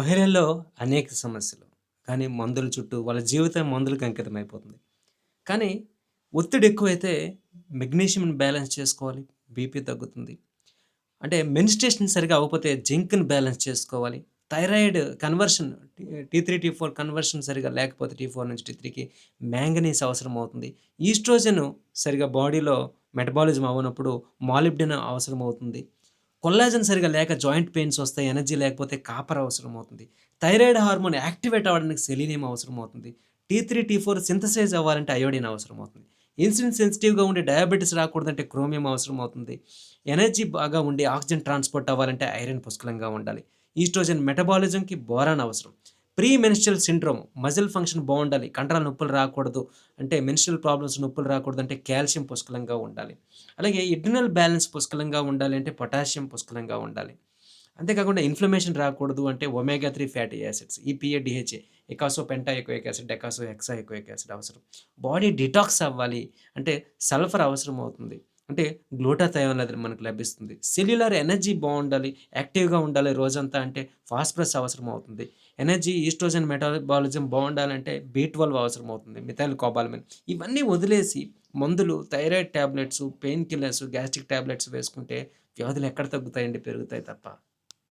మహిళల్లో అనేక సమస్యలు. కానీ మందుల చుట్టూ వాళ్ళ జీవితం మందులకు అంకితం అయిపోతుంది కానీ ఒత్తిడి ఎక్కువైతే మెగ్నీషియంని బ్యాలెన్స్ చేసుకోవాలి. బీపీ తగ్గుతుంది. అంటే మెనిస్ట్రేషన్ సరిగా అవ్వకపోతే జింక్‌ని బ్యాలెన్స్ చేసుకోవాలి. Thyroid conversion T three, T four conversion సరిగా లేకపోతే టీ ఫోర్ నుంచి టీ త్రీకి మ్యాంగనీస్ అవసరం అవుతుంది. ఈస్ట్రోజన్ సరిగ్గా బాడీలో మెటబాలిజం అవ్వనప్పుడు మాలిబ్డినం అవసరం అవుతుంది. కొల్లాజన్ సరిగా లేక జాయింట్ పెయిన్స్ వస్తాయి. ఎనర్జీ లేకపోతే కాపర్ అవసరం అవుతుంది. థైరాయిడ్ హార్మోన్ యాక్టివేట్ అవ్వడానికి సెలీనియం అవసరం అవుతుంది. T three, T four synthesise అవ్వాలంటే అయోడిన్ అవసరం అవుతుంది. ఇన్సులిన్ సెన్సిటివ్‌గా ఉండే డయాబెటిస్ రాకూడదంటే క్రోమియం అవసరం అవుతుంది. ఎనర్జీ బాగా ఉండి ఆక్సిజన్ ట్రాన్స్‌పోర్ట్ అవ్వాలంటే ఐరన్ పుష్కలంగా ఉండాలి. ఈస్ట్రోజన్ మెటబాలిజంకి బోరాన్ అవసరం. Premenstrual syndrome muscle function బాగుండాలి కండరాల నొప్పులు రాకూడదు. అంటే మెన్స్ట్రల్ ప్రాబ్లమ్స్ నొప్పులు రాకూడదు అంటే కాల్షియం పుష్కలంగా ఉండాలి. అలాగే ఇడ్రినల్ బ్యాలెన్స్ పుష్కలంగా ఉండాలి అంటే పొటాషియం పుష్కలంగా ఉండాలి. అంతేకాకుండా ఇన్‌ఫ్లమేషన్ రాకూడదు అంటే omega three fatty acids EPA, DHA eicosapentaenoic acid, docosahexaenoic acid అవసరం. బాడీ డిటాక్స్ అవ్వాలి అంటే సల్ఫర్ అవసరం అవుతుంది. అంటే గ్లూటాథయోన్ అది మనకు లభిస్తుంది. సెల్యులార్ ఎనర్జీ బాగుండాలి యాక్టివ్‌గా ఉండాలి రోజంతా అంటే ఫాస్ఫరస్ అవసరం అవుతుంది. ఎనర్జీ ఈస్ట్రోజన్ మెటాబాలిజం బాగుండాలంటే బీ ట్వెల్వ్ అవసరం అవుతుంది. మిథైల్ కోబాల్మిన్ ఇవన్నీ వదిలేసి మందులు, thyroid tablets, painkillers, gastric tablets వేసుకుంటే వ్యాధులు ఎక్కడ తగ్గుతాయండి పెరుగుతాయి తప్ప.